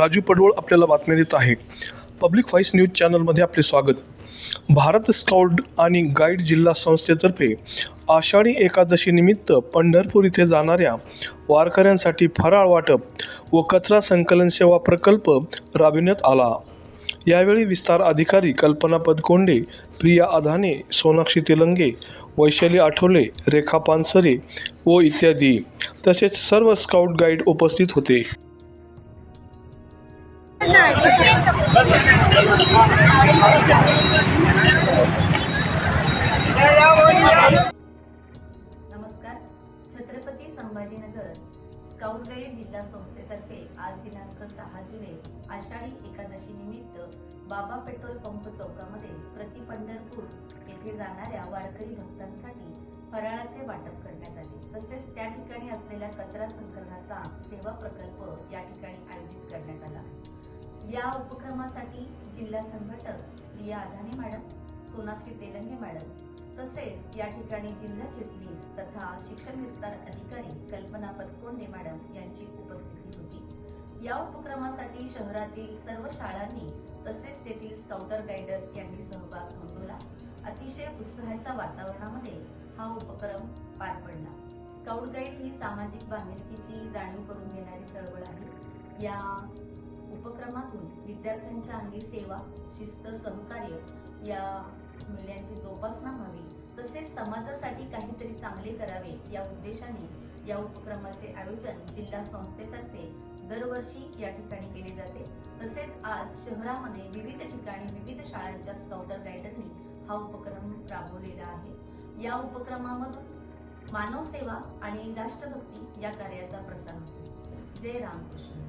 राजू पडवळ आपल्याला बातम्या देत आहे. पब्लिक व्हॉइस न्यूज चॅनलमध्ये आपले स्वागत. भारत स्काउट आणि गाईड जिल्हा संस्थेतर्फे आषाढी एकादशीनिमित्त पंढरपूर इथे जाणाऱ्या वारकऱ्यांसाठी फराळ वाटप व कचरा संकलन सेवा प्रकल्प राबविण्यात आला. यावेळी विस्तार अधिकारी कल्पना पदकोंडे प्रिया अधाने सोनाक्षी तेलंगे वैशाली आठवले रेखा पानसरे व इत्यादी तसेच सर्व स्काउट गाईड उपस्थित होते. नमस्कार. छत्रपती संभाजीनगर स्काउट गाईड जिल्हा संस्थेतर्फे आज दिनांक सहा जुलै आषाढी एकादशी निमित्त बाबा पेट्रोल पंप चौकामध्ये प्रति पंढरपूर येथे जाणाऱ्या वारकरी भक्तांसाठी फराळाचे वाटप करण्यात आले. तसेच त्या ठिकाणी असलेल्या कचरा संकलनाचा सेवा प्रकल्प या ठिकाणी आयोजित करण्यात आला. या उपक्रमासाठी जिल्हा संघटक प्रिया आधाने मॅडम सोनाक्षी तेलंगे मॅडम तसेच या ठिकाणी जिल्हा चिटणीस तथा शिक्षण विस्तार अधिकारी कल्पना पदकोंडे मॅडम यांची उपस्थिती होती. या उपक्रमासाठी शहरातील सर्व शाळांनी तसेच तेथील स्काउटर गाईडर यांनी सहभाग नोंदवला. अतिशय उत्साहाच्या वातावरणामध्ये हा उपक्रम पार पडला. स्काउट गाईड ही सामाजिक बांधिलकीची जाणीव करून देणारी चळवळ आहे. या उपक्रमातून विद्यार्थ्यांच्या अंगी सेवा शिस्त सहकार्य या मूल्यांची जोपासना व्हावी. तसेच समाजासाठी काहीतरी चांगले करावे या उद्देशाने या उपक्रमाचे आयोजन जिल्हा संस्थेतर्फे दरवर्षी या ठिकाणी केले जाते. तसेच आज शहरामध्ये विविध ठिकाणी विविध शाळांच्या स्काउटर गायडरनी हा उपक्रम राबवलेला आहे. या उपक्रमामधून मानव सेवा आणि राष्ट्रभक्ती या कार्याचा प्रसार होतो. जय रामकृष्ण.